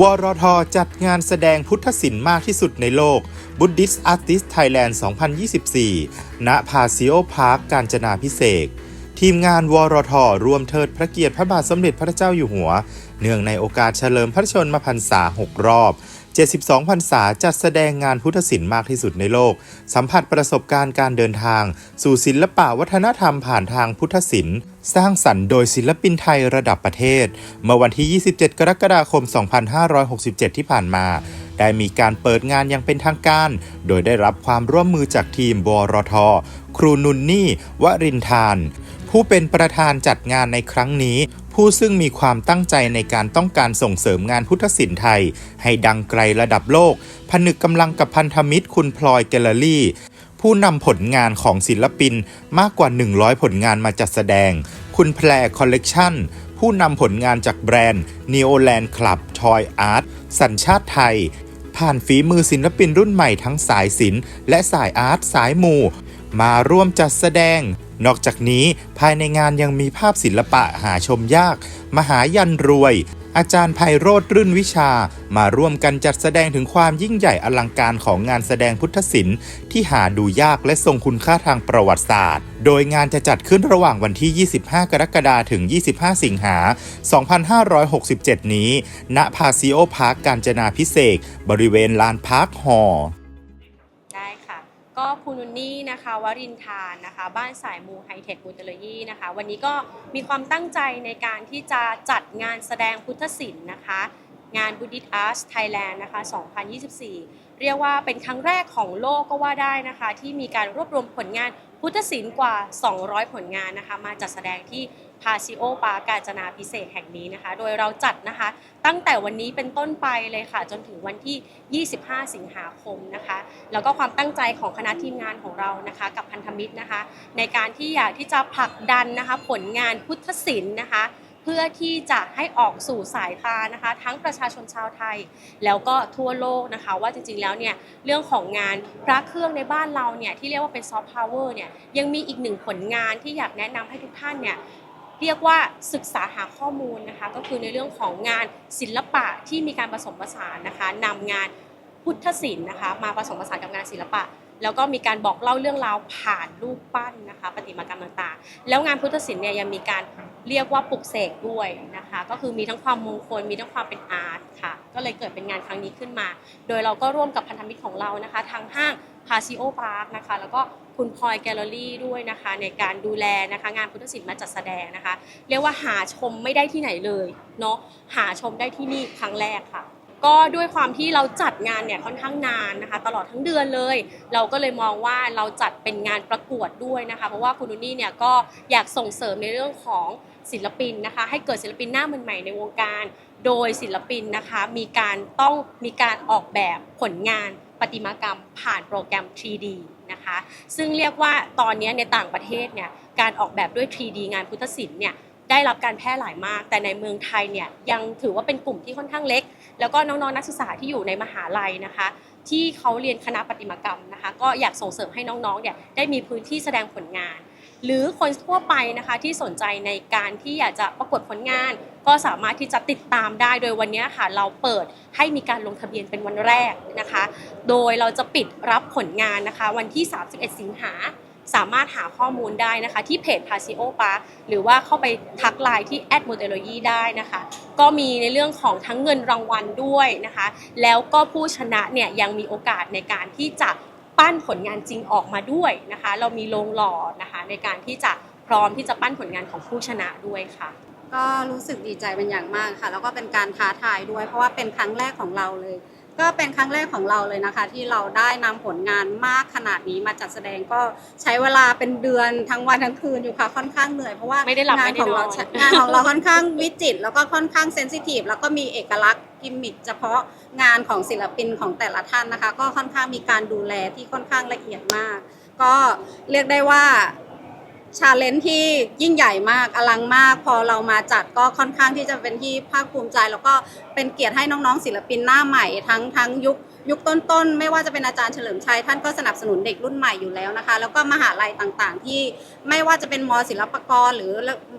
วรทจัดงานแสดงพุทธศิลป์มากที่สุดในโลก Buddhist Artist Thailand 2024 ณ พาซิโอพาร์ค กาญจนาพิเศษก ทีมงานวรทร่วมเทิดพระเกียรติพระบาทสมเด็จพระเจ้าอยู่หัว เนื่องในโอกาสเฉลิมพระชนมพรรษา 6 รอบ 72 พรรษาจัดแสดงงานพุทธศิลป์มากที่สุดในโลก สัมผัสประสบการณ์การเดินทาง สู่ศิลปะวัฒนธรรมผ่านทางพุทธศิลป์ สร้างสรรค์โดยศิลปินไทยระดับประเทศ เมื่อวันที่ 27 กรกฎาคม 2567 ที่ผ่านมาได้มีการเปิดงานอย่างเป็นทางการ โดยได้รับความร่วมมือจากทีมบรท ครูนุนนี่ วรินทาน ผู้เป็นประธานจัดงานในครั้งนี้ ผู้ซึ่งมีความตั้งใจในการต้องการส่งเสริมงานพุทธศิลป์ไทย ให้ดังไกลระดับโลก ผนึกกำลังกับพันธมิตรคุณพลอยแกลเลอรี่ ผู้นำผลงานของศิลปินมากกว่า 100 ผลงานมาจัดแสดง คุณแพรคอลเลกชันผู้นำผลงานจากแบรนด์ Neoland Club Toy Art สัญชาติไทย ผ่านฝีมือศิลปินรุ่นใหม่ทั้งสายศิลป์และสายอาร์ตสายมูมาร่วมจัดแสดง นอกจากนี้ภายในงานยังมีภาพศิลปะหาชมยาก มหายันรวย อาจารย์ไพโรธรื่นวิชา มาร่วมกันจัดแสดงถึงความยิ่งใหญ่อลังการของงานแสดงพุทธศิลป์ที่หาดูยากและทรงคุณค่าทางประวัติศาสตร์ โดยงานจะจัดขึ้นระหว่างวันที่ 25 กรกฎาคมถึง 25 สิงหา 2567 นี้ ณ พาซิโอพาร์คกาญจนาพิเศษบริเวณลานพาร์คฮอล์ คุณนุนนี่นะคะวรินทานนะคะ บ้านสายมูไฮเทคบูเทโลยีนะคะ วันนี้ก็มีความตั้งใจในการที่จะจัดงานแสดงพุทธศิลป์นะคะ งาน Buddhist Arts Thailand นะคะ 2024 เรียกว่าเป็นครั้งแรกของโลกก็ว่าได้นะคะ ที่มีการรวบรวมผลงานพุทธศิลป์กว่า 200 ผลงานนะคะ มาจัดแสดงที่ พาซิโอปาการจนาพิเศษแห่งนี้นะคะ โดยเราจัดนะคะ ตั้งแต่วันนี้เป็นต้นไปเลยค่ะ จนถึงวันที่ 25 สิงหาคมนะคะ แล้วก็ความตั้งใจของคณะทีมงานของเรานะคะ กับพันธมิตรนะคะ ในการที่อยากที่จะผลักดันนะคะ ผลงานพุทธศิลป์นะคะเพื่อที่จะให้ออกสู่สายตานะคะ ทั้งประชาชนชาวไทย แล้วก็ทั่วโลกนะคะ ว่าจริงๆแล้วเนี่ยเรื่องของงานพระเครื่องในบ้านเราเนี่ยที่เรียกว่าเป็นซอฟต์พาวเวอร์เนี่ยยังมีอีกหนึ่งผลงานที่อยากแนะนำให้ทุกท่านเนี่ย เรียกว่าศึกษาหาข้อมูลนะคะก็คือในเรื่องของงานศิลปะที่มีการผสมผสานนะคะนำงานพุทธศิลป์นะคะมาผสมผสานกับงานศิลปะ แล้วก็มีการบอกเล่าเรื่องราวผ่านรูปปั้นนะคะประติมากรรมต่างๆ แล้วงานพุทธศิลป์เนี่ยยังมีการ เรียกว่าปลุกเสกด้วยนะคะ ก็คือมีทั้งความมงคลมีทั้งความเป็นอาร์ตค่ะ ก็เลยเกิดเป็นงานครั้งนี้ขึ้นมา โดยเราก็ร่วมกับพันธมิตรของเรานะคะทางห้างพาซิโอพาร์คนะคะ แล้วก็คุณพลอยแกลเลอรี่ด้วยนะคะ ในการดูแลนะคะงานพุทธศิลป์มาจัดแสดงนะคะ เรียกว่าหาชมไม่ได้ที่ไหนเลยเนาะหาชมได้ที่นี่ครั้งแรกค่ะ ก็ด้วยความที่เราจัดงานเนี่ยค่อนข้างนานนะคะ ตลอดทั้งเดือนเลย เราก็เลยมองว่าเราจัดเป็นงานประกวดด้วยนะคะ เพราะว่าคุณนุนนี่เนี่ยก็อยากส่งเสริมในเรื่องของศิลปินนะคะ ให้เกิดศิลปินหน้าใหม่ๆในวงการ โดยศิลปินนะคะ มีการต้องมีการออกแบบผลงานประติมากรรมผ่านโปรแกรม 3D นะคะ ซึ่งเรียกว่าตอนนี้ในต่างประเทศเนี่ยการออกแบบด้วย 3D งานพุทธศิลป์เนี่ยได้รับการแพร่หลายมาก แต่ในเมืองไทยเนี่ยยังถือว่าเป็นกลุ่มที่ค่อนข้างเล็ก แล้วก็น้องๆนักศึกษาที่อยู่ในมหาลัยนะคะ ที่เขาเรียนคณะประติมากรรมนะคะ ก็อยากส่งเสริมให้น้องๆเนี่ยได้มีพื้นที่แสดงผลงาน หรือคนทั่วไปนะคะที่สนใจในการที่อยากจะประกวดผลงาน ก็สามารถที่จะติดตามได้โดยวันนี้ค่ะเราเปิดให้มีการลงทะเบียนเป็นวันแรกนะคะ โดยเราจะปิดรับผลงานนะคะ วันที่ 31 สิงหา สามารถหาข้อมูลได้นะคะที่เพจ p a s i o p a หรือว่าเข้าไปทักไลน์ที่ a d m o d e l o g y ได้นะคะ ก็มีในเรื่องของทั้งเงินรางวัลด้วยนะคะ แล้วก็ผู้ชนะเนี่ยยังมีโอกาสในการที่จะปั้นผลงานจริงออกมาด้วยนะคะ เรามีโรงหล่อนะคะในการที่จะพร้อมที่จะปั้นผลงานของผู้ชนะด้วยค่ะ ก็รู้สึกดีใจเป็นอย่างมากค่ะ แล้วก็เป็นการท้าทายด้วย เพราะว่าเป็นครั้งแรกของเราเลย ก็เป็นครั้งแรกของเราเลยนะคะ ที่เราได้นำผลงานมากขนาดนี้มาจัดแสดงก็ใช้เวลาเป็นเดือนทั้งวันทั้งคืนอยู่ค่ะค่อนข้างเหนื่อยเพราะว่าไม่ได้หลับงานไม่ได้ของเรานอนงานของเราค่อนข้างวิจิตรแล้วก็ค่อนข้างเซนซิทีฟแล้วก็มีเอกลักษณ์กิมมิคเฉพาะงานของศิลปินของแต่ละท่านนะคะ ก็ค่อนข้างมีการดูแลที่ค่อนข้างละเอียดมาก ก็เรียกได้ว่า ชาเลนจ์ที่ยิ่งใหญ่มากอลังมาก พอเรามาจัดก็ค่อนข้างที่จะเป็นที่ภาคภูมิใจ แล้วก็เป็นเกียรติให้น้องๆ ศิลปินหน้าใหม่ทั้งทั้งยุค ยุคต้นๆ ไม่ว่าจะเป็นอาจารย์เฉลิมชัยท่านก็สนับสนุนเด็กรุ่นใหม่อยู่แล้วนะคะ แล้วก็มหาลัยต่างๆ ที่ไม่ว่าจะเป็นมศิลปากรหรือ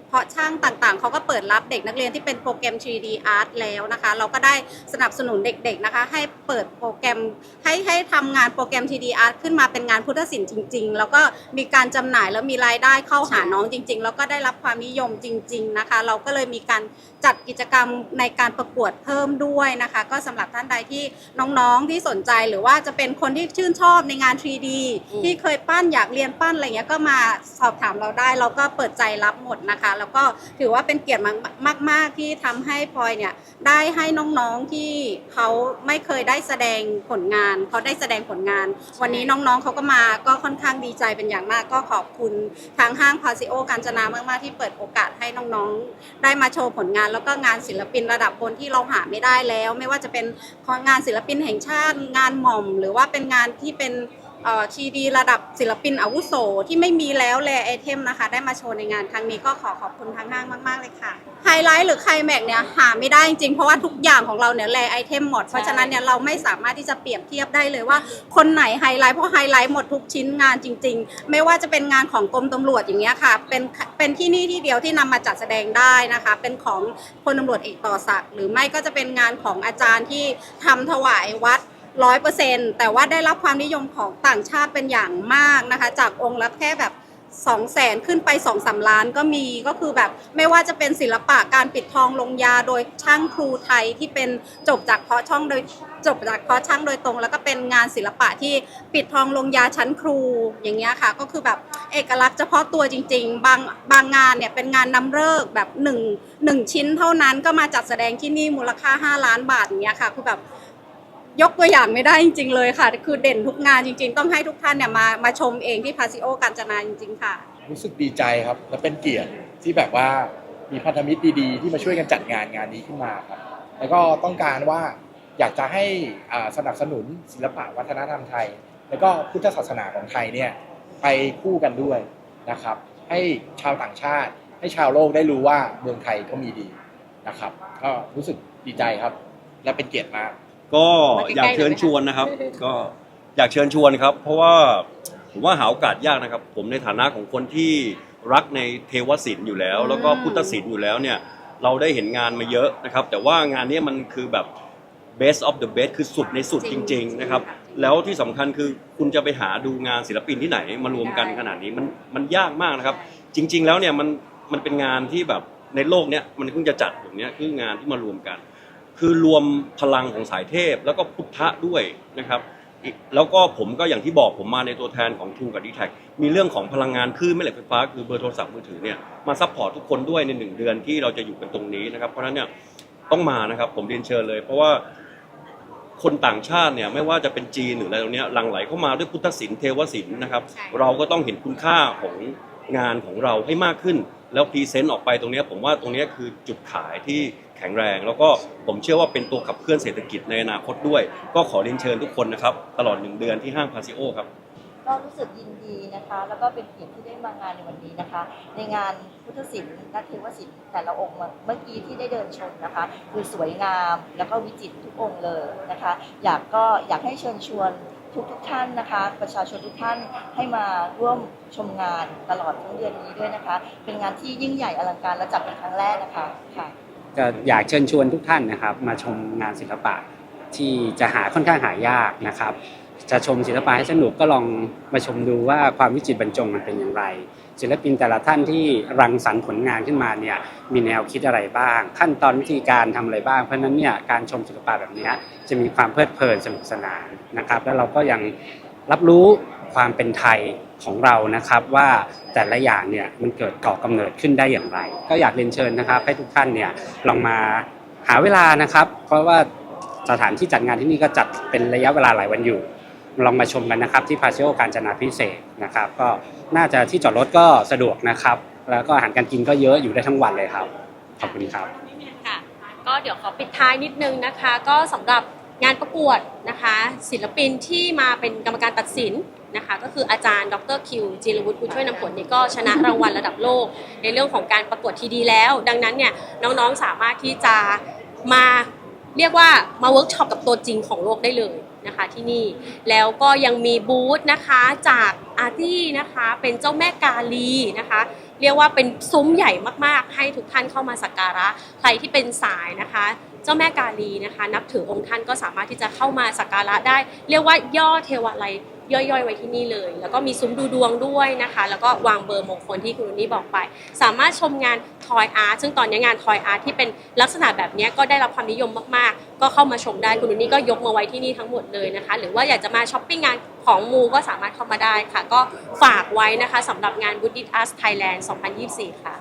เพาะช่างต่างๆ เขาก็เปิดรับเด็กนักเรียนที่เป็นโปรแกรม 3D Art แล้วนะคะ เราก็ได้สนับสนุนเด็กๆนะคะให้เปิดโปรแกรมให้ให้ทำงานโปรแกรม 3D Art ขึ้นมาเป็นงานพุทธศิลป์จริง ๆ แล้วก็มีการจำหน่ายแล้วมีรายได้เข้าหาน้องจริง ๆ แล้วก็ได้รับความนิยมจริง ๆนะคะ เราก็เลยมีการจัดกิจกรรมในการประกวดเพิ่มด้วยนะคะ ก็สำหรับท่านใดที่น้องๆที่สนใจหรือว่าจะเป็นคนที่ชื่นชอบในงาน 3D อืมที่เคยปั้นอยากเรียนปั้นอะไรเงี้ยก็มาสอบถามเราได้ เราก็เปิดใจรับหมดนะคะ แล้วก็ถือว่าเป็นเกียรติมากมากๆที่ทำให้พลอยเนี่ยได้ให้น้องๆที่เขาไม่เคยได้แสดงผลงานเขาได้แสดงผลงาน วันนี้น้องๆเขาก็มาก็ค่อนข้างดีใจเป็นอย่างมาก ก็ขอบคุณทางห้างพาซิโอกาญจนามากๆที่เปิดโอกาสให้น้องๆ ได้มาโชว์ผลงาน แล้วก็งานศิลปินระดับคนที่เราหาไม่ได้แล้ว ไม่ว่าจะเป็นงานศิลปินแห่งชาติงานหม่อม หรือว่าเป็นงานที่เป็นทีดีระดับศิลปินอาวุโสที่ไม่มีแล้วแลไอเทมนะคะ ได้มาโชว์ในงานครั้งนี้ก็ขอขอบคุณทางห้างมาก ๆ เลยค่ะ ไฮไลท์หรือไคลแม็กซ์เนี่ยหาไม่ได้จริงๆเพราะว่าทุกอย่างของเราเนี่ยแลไอเทมหมด เพราะฉะนั้นเนี่ยเราไม่สามารถที่จะเปรียบเทียบได้เลยว่า คนไหนไฮไลท์เพราะไฮไลท์หมดทุกชิ้นงานจริง ๆ ไม่ว่าจะเป็นงานของกรมตำรวจอย่างเงี้ยค่ะ เป็นเป็นที่นี่ที่เดียวที่นำมาจัดแสดงได้นะคะ เป็นของพลตำรวจเอกต่อศักดิ์หรือไม่ก็จะเป็นงานของอาจารย์ที่ทำถวายวัด ร้อยเปอร์เซ็นต์แต่ว่าได้รับความนิยมของต่างชาติเป็นอย่างมากนะคะ จากองค์ละแค่แบบ2 0 0แสนขึ้นไป2องสาล้านก็มีก็คือแบบไม่ว่าจะเป็นศิลปะการปิดทองลงยาโดยช่างครูไทยที่เป็นจบจากเพาะช่องโดยจบจากเพาะช่างโดยตรง แล้วก็เป็นงานศิลปะที่ปิดทองลงยาชั้นครูอย่างเงี้ยค่ะ ก็คือแบบเอกลักษณ์เฉพาะตัวจริง ๆ บางบางงานเนี่ยเป็นงานนำเลิกแบบหนึ่งหนึ่งชิ้นเท่านั้นก็มาจัดแสดงที่นี่มูลค่า 5 ล้านบาทอย่างเงี้ยค่ะคือแบบ ยกตัวอย่างไม่ได้จริง ๆ เลยค่ะ คือเด่นทุกงานจริง ๆ ต้องให้ทุกท่านเนี่ยมามาชมเองที่พาซิโอกาญจนาจริง ๆ ค่ะ รู้สึกดีใจครับ และเป็นเกียรติที่แบบว่ามีพันธมิตรดีๆ ที่มาช่วยกันจัดงานงานนี้ขึ้นมาครับ แล้วก็ต้องการว่าอยากจะให้อ่าสนับสนุนศิลปะวัฒนธรรมไทย แล้วก็พุทธศาสนาของไทยเนี่ยไปคู่กันด้วยนะครับ ให้ชาวต่างชาติให้ชาวโลกได้รู้ว่าเมืองไทยก็มีดีนะครับ ก็รู้สึกดีใจครับ และเป็นเกียรติมาก ก็อยากเชิญชวนนะครับ ก็อยากเชิญชวนครับ เพราะว่าผมว่าหาโอกาสยากนะครับ ผมในฐานะของคนที่รักในเทวศิลป์อยู่แล้ว แล้วก็พุทธศิลป์อยู่แล้วเนี่ยเราได้เห็นงานมาเยอะนะครับ แต่ว่างานเนี้ยมันคือแบบ best of the best คือสุดในสุดจริง ๆ นะครับ แล้วที่สำคัญคือคุณจะไปหาดูงานศิลปินที่ไหนมารวมกันขนาดนี้มันมันยากมากนะครับ จริง ๆ แล้วเนี่ยมันมันเป็นงานที่แบบในโลกเนี้ยมันเพิ่งจะจัดอย่างเนี้ยคืองานที่มารวมกัน คือรวมพลังของสายเทพแล้วก็พุทธะด้วยนะครับอีกแล้วก็ผมก็อย่างที่บอกผมมาในตัวแทนของทูกับดีแท็มีเรื่องของพลังงานคลื่นแม่เหล็กไฟฟ้าคือเบอร์โทรศัพท์มือถือเนี่ยมาซัพพอร์ตทุกคนด้วยในหนึ่งเดือนที่เราจะอยู่กันตรงนี้นะครับเพราะฉะนั้นเนี่ยต้องมานะครับผมเรียนเชิญเลย เพราะว่าคนต่างชาติเนี่ยไม่ว่าจะเป็นจีนหรืออะไรตรงเนี้ยหลั่งไหลเข้ามาด้วยพุทธศิลป์เทวศิลป์นะครับใช่เราก็ต้องเห็นคุณค่าของงานของเราให้มากขึ้น แล้วพรีเซนต์ออกไปตรงเนี้ยผมว่าตรงเนี้ยคือจุดขายที่ แข็งแรง แล้วก็ผมเชื่อว่าเป็นตัวขับเคลื่อนเศรษฐกิจในอนาคตด้วย ก็ขอเรียนเชิญทุกคนนะครับ ตลอดหนึ่งเดือนที่ห้างพาซิโอครับก็รู้สึกยินดีนะคะ แล้วก็เป็นเกียรติที่ได้มางานในวันนี้นะคะ ในงานพุทธศิลป์และเทวศิลป์แต่ละองค์เมื่อกี้ที่ได้เดินชมนะคะ คือสวยงามแล้วก็วิจิตรทุกองค์เลยนะคะ อยากก็อยากให้เชิญชวนทุกทุกท่านนะคะ ประชาชนทุกท่านให้มาร่วมชมงานตลอดทั้งเดือนนี้ด้วยนะคะ เป็นงานที่ยิ่งใหญ่อลังการและจัดเป็นครั้งแรกนะคะค่ะ ก็อยากเชิญชวนทุกท่านนะครับ มาชมงานศิลปะที่จะหาค่อนข้างหายากนะครับ จะชมศิลปะให้สนุกก็ลองมาชมดูว่าความวิจิตรบรรจงมันเป็นอย่างไร ศิลปินแต่ละท่านที่รังสรรค์ผลงานขึ้นมาเนี่ยมีแนวคิดอะไรบ้าง ขั้นตอนวิธีการทำอะไรบ้าง เพราะนั้นเนี่ยการชมศิลปะแบบนี้จะมีความเพลิดเพลินสนุกสนานนะครับ แล้วเราก็ยัง รับรู้ความเป็นไทยของเรานะครับว่าแต่ละอย่างเนี่ยมันเกิดก่อกำเนิดขึ้นได้อย่างไร ก็อยากเรียนเชิญนะครับให้ทุกท่านเนี่ยลองมาหาเวลานะครับ เพราะว่าสถานที่จัดงานที่นี่ก็จัดเป็นระยะเวลาหลายวันอยู่ ลองมาชมกันนะครับที่พาซิโอการจนาพิเศษนะครับ ก็น่าจะที่จอดรถก็สะดวกนะครับ แล้วก็อาหารการกินก็เยอะอยู่ได้ทั้งวันเลยครับ ขอบคุณครับก็เดี๋ยวขอปิดท้ายนิดนึงนะคะ ก็สำหรับ งานประกวดนะคะ ศิลปินที่มาเป็นกรรมการตัดสินนะคะก็คืออาจารย์ดรคิวจิรวุฒิผู้ช่วยนำผลนี่ก็ชนะรางวัลระดับโลก ในเรื่องของการประกวดทีดีแล้ว ดังนั้นเนี่ยน้องๆสามารถที่จะมาเรียกว่ามาเวิร์กช็อปกับตัวจริงของโลกได้เลยนะคะที่นี่แล้วก็ยังมีบูธนะคะจากอาร์ตี้นะคะเป็นเจ้าแม่กาลีนะคะ เรียกว่าเป็นซุ้มใหญ่มากๆ ให้ทุกท่านเข้ามาสักการะใครที่เป็นสายนะคะ จ้าแม่กาลีนะคะ นับถือองค์ท่านก็สามารถที่จะเข้ามาสักการะได้ เรียกว่าย่อเทวาลัยย่อยๆ ไว้ที่นี่เลย แล้วก็มีซุ้มดูดวงด้วยนะคะ แล้วก็วางเบอร์มงคลที่คุณนุนี่บอกไป สามารถชมงานทอยอาร์ตซึ่งตอนนี้งานทอยอาร์ตที่เป็นลักษณะแบบนี้ก็ได้รับความนิยมมากๆ ก็เข้ามาชมได้คุณนุนี่ก็ยกมาไว้ที่นี่ทั้งหมดเลยนะคะ หรือว่าอยากจะมาช้อปปิ้งงานของมูก็สามารถเข้ามาได้ค่ะ ก็ฝากไว้นะคะสำหรับงาน Buddhist Arts Thailand 2024 ค่ะ